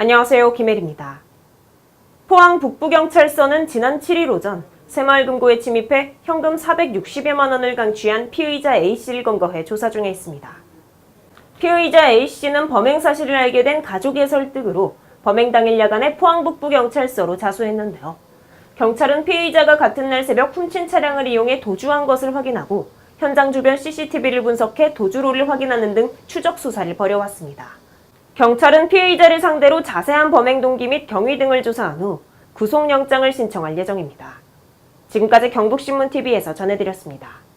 안녕하세요. 김혜리입니다. 포항 북부경찰서는 지난 7일 오전 새마을 금고에 침입해 현금 460여만 원을 강취한 피의자 A씨를 검거해 조사 중에 있습니다. 피의자 A씨는 범행 사실을 알게 된 가족의 설득으로 범행 당일 야간에 포항 북부경찰서로 자수했는데요. 경찰은 피의자가 같은 날 새벽 훔친 차량을 이용해 도주한 것을 확인하고 현장 주변 CCTV를 분석해 도주로를 확인하는 등 추적 수사를 벌여왔습니다. 경찰은 피의자를 상대로 자세한 범행 동기 및 경위 등을 조사한 후 구속영장을 신청할 예정입니다. 지금까지 경북신문TV에서 전해드렸습니다.